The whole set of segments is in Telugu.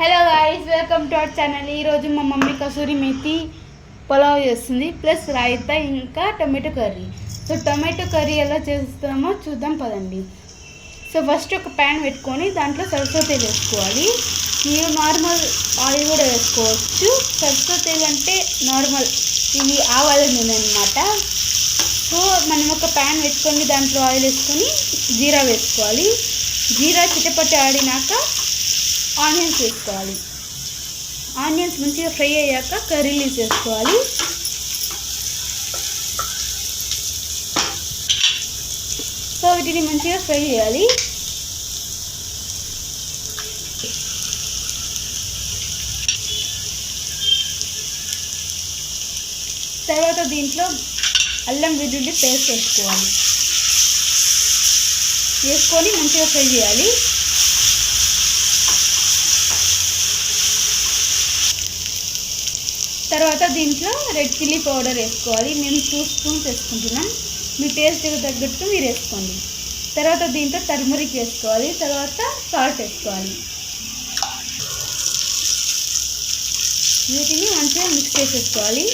Hello guys welcome to our channel ఈరోజు మా మమ్మీ కసూరి మెతి పులావ్ చేస్తుంది ప్లస్ రాయితా ఇంకా tomato curry. So tomato curry ఎలా చేస్తామో చూద్దాం పదండి. సో ఫస్ట్ ఒక ప్యాన్ పెట్టుకొని దాంట్లో సరస్వ తేలు వేసుకోవాలి. మీరు నార్మల్ ఆయిల్ కూడా వేసుకోవచ్చు. సరస్వ తేలు అంటే నార్మల్ ఇది ఆవాల నూనె అనమాట సో మనం ఒక ప్యాన్ పెట్టుకొని దాంట్లో ఆయిల్ వేసుకొని జీరా వేసుకోవాలి. జీరా చిటపట్టి ఆడినాక ఆనియన్స్ వేసుకోవాలి. ఆనియన్స్ మంచిగా ఫ్రై అయ్యాక కర్రీలు వేసుకోవాలి సో వీటిని మంచిగా ఫ్రై చేయాలి. తర్వాత దీంట్లో అల్లం వెల్లుల్లి పేస్ట్ వేసుకోవాలి. వేసుకొని మంచిగా ఫ్రై చేయాలి. తర్వాత దీంట్లో రెడ్ చిల్లీ పౌడర్ వేసుకోవాలి. మేము టూ స్పూన్స్ వేసుకుంటున్నాం. మీ టేస్ట్కి తగ్గట్టు మీరు వేసుకోండి. తర్వాత దీంట్లో టర్మరిక్ వేసుకోవాలి. తర్వాత సాల్ట్ వేసుకోవాలి. వీటిని మంచిగా మిక్స్ చేసేసుకోవాలి.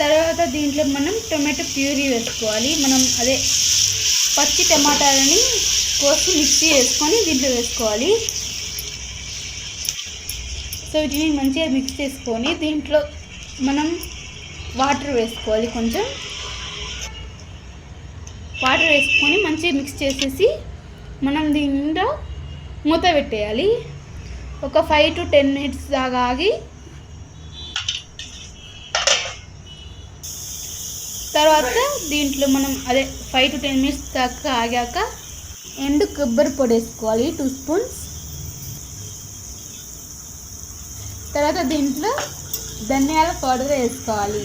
తర్వాత దీంట్లో మనం టొమాటో ప్యూరీ వేసుకోవాలి. మనం అదే పచ్చి టమాటాలని కోసి మిక్సీ వేసుకొని దీంట్లో వేసుకోవాలి. సో వీటిని మంచిగా మిక్స్ చేసుకొని దీంట్లో మనం వాటర్ వేసుకోవాలి కొంచెం. వాటర్ వేసుకొని మంచిగా మిక్స్ చేసేసి మనం దీంట్లో మూత పెట్టేయాలి. ఒక ఫైవ్ టు టెన్ మినిట్స్ దాకా ఆగి తర్వాత దీంట్లో మనం అదే ఫైవ్ టు టెన్ మినిట్స్ దాకా ఆగాక ఎండు కొబ్బరి పొడి వేసుకోవాలి టూ స్పూన్స్ తర్వాత దీంట్లో ధనియాల పౌడర్ వేసుకోవాలి.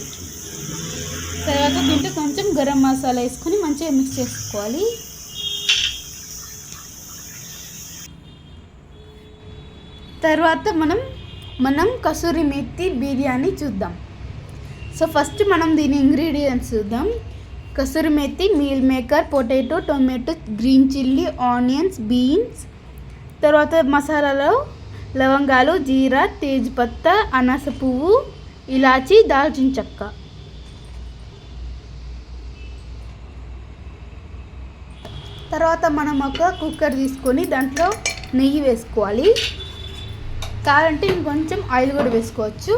తర్వాత దీంట్లో కొంచెం గరం మసాలా వేసుకొని మంచిగా మిక్స్ చేసుకోవాలి. తర్వాత మనం మనం కసూరి మెత్తి బిర్యానీ చూద్దాం. సో ఫస్ట్ మనం దీని ఇంగ్రీడియంట్స్ చూద్దాం. Kasuri methi meal maker potato tomato green chilli onions beans తర్వాత మసాలాలో లవంగాలు జీరా తేజ్పత్తా అనాస పువ్వు ఇలాచి దాల్చిన చెక్క. తర్వాత మనం ఒక కుక్కర్ తీసుకొని దాంట్లో నెయ్యి వేసుకోవాలి. కావాలంటే ఇంకొంచెం ఆయిల్ కూడా వేసుకోవచ్చు.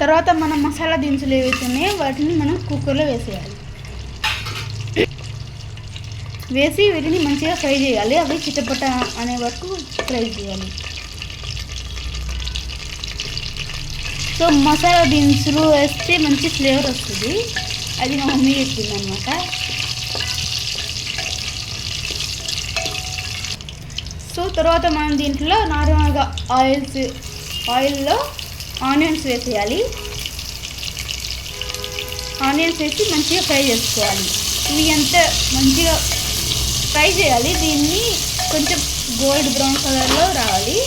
తర్వాత మనం మసాలా దినుసులు ఏవైతే ఉన్నాయో వాటిని మనం కుక్కర్లో వేసేయాలి. వేసి వీటిని మంచిగా ఫ్రై చేయాలి. అవి చిట్టపట్ట అనే వరకు ఫ్రై చేయాలి. సో మసాలా దినుసులు వేస్తే మంచి ఫ్లేవర్ వస్తుంది. అది మా మమ్మీ చెప్పింది అనమాట సో తర్వాత మనం దీంట్లో నార్మల్గా ఆయిల్స్ ఆయిల్లో ఆనియన్స్ వేసేయాలి. ఆనియన్స్ వేసి మంచిగా ఫ్రై చేసుకోవాలి. ఇవి ఎంత మంచిగా ఫ్రై చేయాలి దీన్ని కొంచెం గోల్డ్ బ్రౌన్ కలర్లో రావాలి.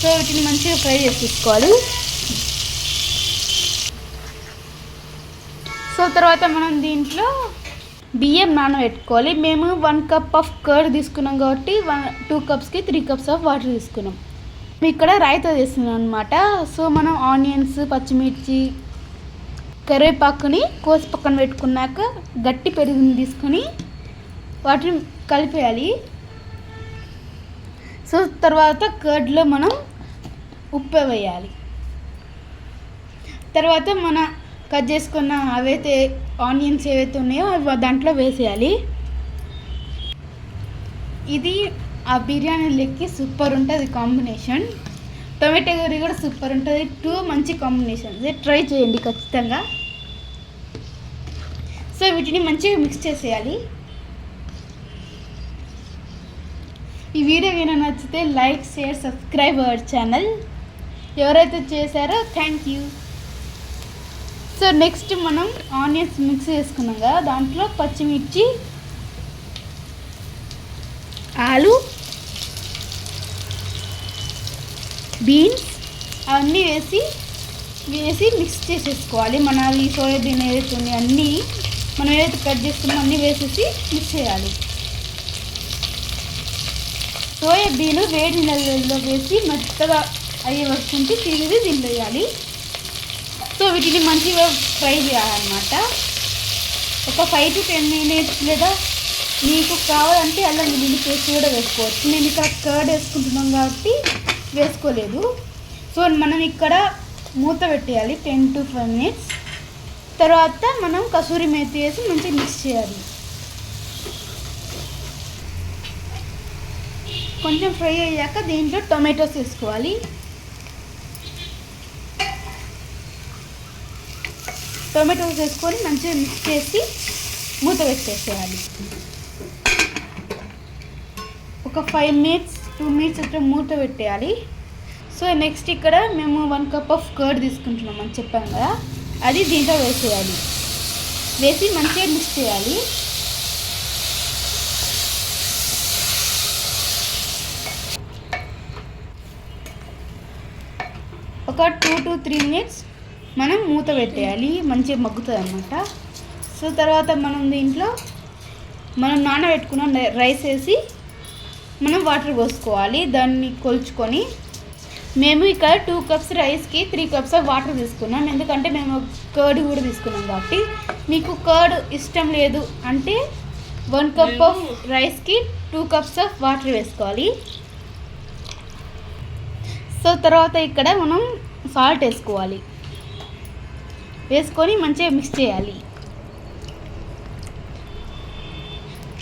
సో వీటిని మంచిగా ఫ్రై చేసి తీసుకోవాలి. సో తర్వాత మనం దీంట్లో బియ్యం నానబెట్టుకోవాలి. మేము వన్ కప్ ఆఫ్ కర్డ్ తీసుకున్నాం కాబట్టి వన్ టూ కప్స్కి త్రీ కప్స్ ఆఫ్ వాటర్ తీసుకున్నాం. ఇక్కడ రైతా చేస్తున్నాం అనమాట సో మనం ఆనియన్స్ పచ్చిమిర్చి కరివేపాకుని కోసి పక్కన పెట్టుకున్నాక గట్టి పెరుగుని తీసుకొని వాటిని కలిపేయాలి. సో తర్వాత కర్డ్లో మనం ఉప్పు వేయాలి. తర్వాత మన కట్ చేసుకున్న అవైతే ఆనియన్స్ ఏవైతే ఉన్నాయో అవి దాంట్లో వేసేయాలి. ఇది ఆ బిర్యానీ లెక్కి సూపర్ ఉంటుంది కాంబినేషన్. టొమాటో కర్రీ కూడా సూపర్ ఉంటుంది. టూ మంచి కాంబినేషన్ ట్రై చేయండి ఖచ్చితంగా. సో వీటిని మంచిగా మిక్స్ చేసేయాలి. ఈ వీడియో కనుక నచ్చితే like share subscribe our channel. ఎవరైతే చేశారో థ్యాంక్ యూ. సో నెక్స్ట్ మనం ఆనియన్స్ మిక్స్ చేసుకున్నాం కదా దాంట్లో పచ్చిమిర్చి ఆలు బీన్స్ అవన్నీ వేసి వేసి మిక్స్ చేసేసుకోవాలి. మన ఈ సోయాబీన్ ఏదైతే ఉన్నాయి అన్నీ మనం ఏదైతే కట్ చేసుకున్నామో అన్నీ వేసేసి మిక్స్ చేయాలి. సోయాబీన్ వేడి నెలల్లో వేసి మెత్తగా అయ్యే వస్తుంటే తిరిగి దీంట్లో వేయాలి సో వీటిని మంచిగా ఫ్రై చేయాలన్నమాట. ఒక ఫైవ్ టు టెన్ మినిట్స్ లేదా మీకు కావాలంటే అల్లం వెల్లుల్లి పేస్ట్ కూడా వేసుకోవచ్చు. నేను ఇక్కడ కర్డ్ వేసుకుంటున్నాం కాబట్టి వేసుకోలేదు. సో మనం ఇక్కడ మూత పెట్టేయాలి టెన్ టు ఫైవ్ మినిట్స్ తర్వాత మనం కసూరి మేతి వేసి మంచిగా మిక్స్ చేయాలి. కొంచెం ఫ్రై అయ్యాక దీంట్లో టొమాటోస్ వేసుకోవాలి. టొమాటోస్ వేసుకొని మంచిగా మిక్స్ చేసి మూత పెట్టేసేయాలి. ఒక ఫైవ్ మినిట్స్ టూ మినిట్స్ అట్లా మూత పెట్టేయాలి. సో నెక్స్ట్ ఇక్కడ మేము వన్ కప్ ఆఫ్ కర్డ్ తీసుకుంటున్నాం అని చెప్పాం కదా. అది దీంట్లో వేసేయాలి. వేసి మంచిగా మిక్స్ చేయాలి. ఒక టూ టు త్రీ మినిట్స్ మనం మూత పెట్టేయాలి. మంచిగా మగ్గుతుంది అనమాట సో తర్వాత మనం దీంట్లో మనం నానబెట్టుకున్న రైస్ వేసి మనం వాటర్ పోసుకోవాలి. దాన్ని కొలుచుకొని మేము ఇక్కడ టూ కప్స్ రైస్కి త్రీ కప్స్ ఆఫ్ వాటర్ తీసుకున్నాం. ఎందుకంటే మేము కర్డ్ కూడా తీసుకున్నాం కాబట్టి మీకు కర్డ్ ఇష్టం లేదు అంటే వన్ కప్ ఆఫ్ రైస్కి టూ కప్స్ ఆఫ్ వాటర్ వేసుకోవాలి. సో తర్వాత ఇక్కడ మనం సాల్ట్ వేసుకోవాలి. వేసుకొని మంచిగా మిక్స్ చేయాలి.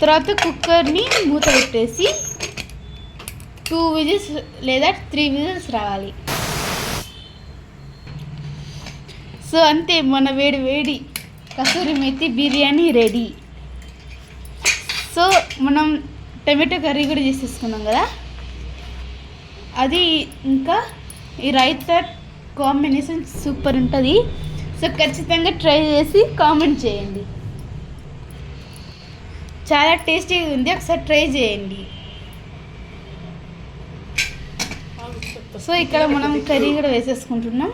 తర్వాత కుక్కర్ని మూత పెట్టేసి టూ విజిల్స్ లేదా త్రీ విజిల్స్ రావాలి. సో అంతే మన వేడి వేడి కసూరి మెత్తి బిర్యానీ రెడీ. సో మనం టమాటో కర్రీ కూడా చేసేసుకున్నాం కదా. అది ఇంకా ఈ రైతా కాంబినేషన్ సూపర్ ఉంటుంది. సో ఖచ్చితంగా ట్రై చేసి కామెంట్ చేయండి. చాలా టేస్టీగా ఉంది. ఒకసారి ట్రై చేయండి. సో ఇక్కడ మనం కర్రీ కూడా వేసేసుకుంటున్నాం.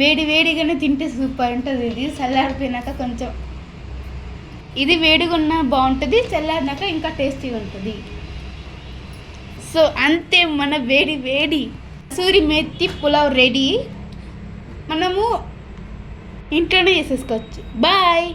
వేడి వేడిగానే తింటే సూపర్ ఉంటుంది ఇది. చల్లారిపోయినాక కొంచెం ఇది వేడిగా ఉన్నా బాగుంటుంది చల్లారినాక ఇంకా టేస్టీగా ఉంటుంది. సో అంతే మన వేడి వేడి. సూరి మెత్తి పులావ్ రెడీ. మనము ఇంట్లోనే చేసేసుకోవచ్చు. బాయ్!